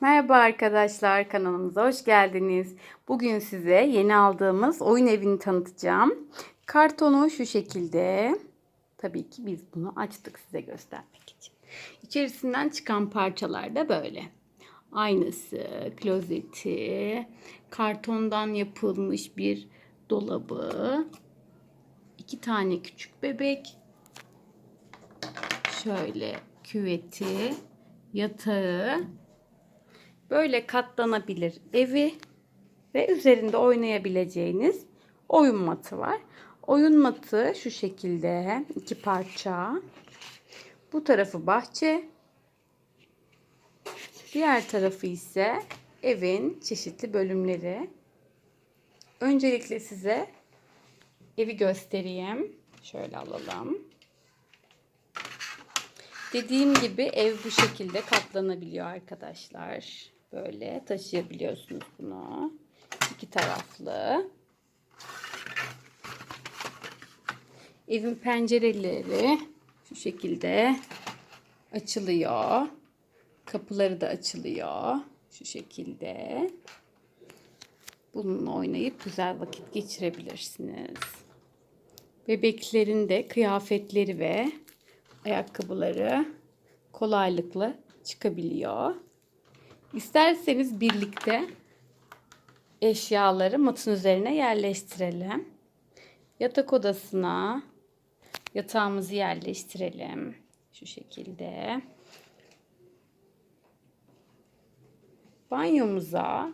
Merhaba arkadaşlar kanalımıza hoş geldiniz. Bugün size yeni aldığımız oyun evini tanıtacağım. Kartonu şu şekilde. Tabii ki biz bunu açtık size göstermek için. İçerisinden çıkan parçalar da böyle. Aynısı, klozeti, kartondan yapılmış bir dolabı, iki tane küçük bebek, şöyle küveti, yatağı, böyle katlanabilir evi ve üzerinde oynayabileceğiniz oyun matı var. Oyun matı şu şekilde iki parça. Bu tarafı bahçe. Diğer tarafı ise evin çeşitli bölümleri. Öncelikle size evi göstereyim. Şöyle alalım. Dediğim gibi ev bu şekilde katlanabiliyor arkadaşlar. Böyle taşıyabiliyorsunuz bunu. İki taraflı. Evin pencereleri şu şekilde açılıyor. Kapıları da açılıyor. Şu şekilde. Bununla oynayıp güzel vakit geçirebilirsiniz. Bebeklerin de kıyafetleri ve ayakkabıları kolaylıkla çıkabiliyor. İsterseniz birlikte eşyaları matın üzerine yerleştirelim. Yatak odasına yatağımızı yerleştirelim. Şu şekilde. Banyomuza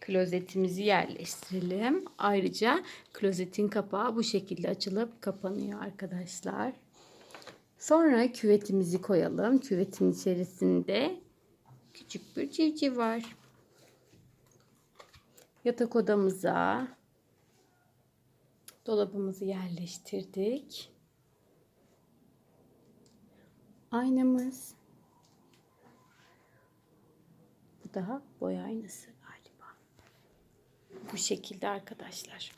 klozetimizi yerleştirelim. Ayrıca klozetin kapağı bu şekilde açılıp kapanıyor arkadaşlar. Sonra küvetimizi koyalım. Küvetin içerisinde küçük bir civciv var. Yatak odamıza dolabımızı yerleştirdik. Aynamız. Bu da boy aynası galiba. Bu şekilde arkadaşlar.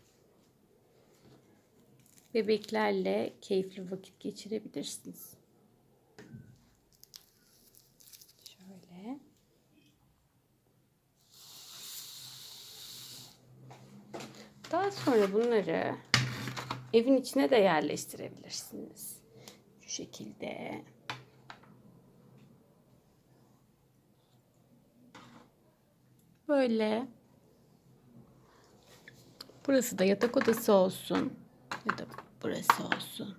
Bebeklerle keyifli vakit geçirebilirsiniz. Şöyle. Daha sonra bunları evin içine de yerleştirebilirsiniz. Şu şekilde. Böyle. Burası da yatak odası olsun. Ya da burası olsun.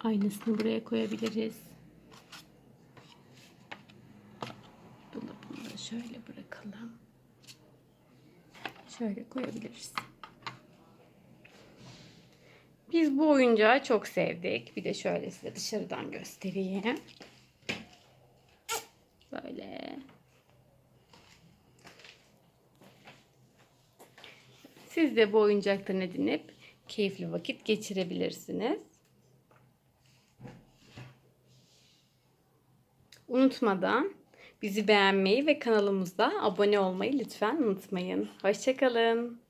Aynısını buraya koyabiliriz. Dolabını da şöyle bırakalım. Şöyle koyabiliriz. Biz bu oyuncağı çok sevdik. Bir de şöyle size dışarıdan göstereyim. Böyle. Siz de bu oyuncaktan edinip keyifli vakit geçirebilirsiniz. Unutmadan bizi beğenmeyi ve kanalımıza abone olmayı lütfen unutmayın. Hoşçakalın.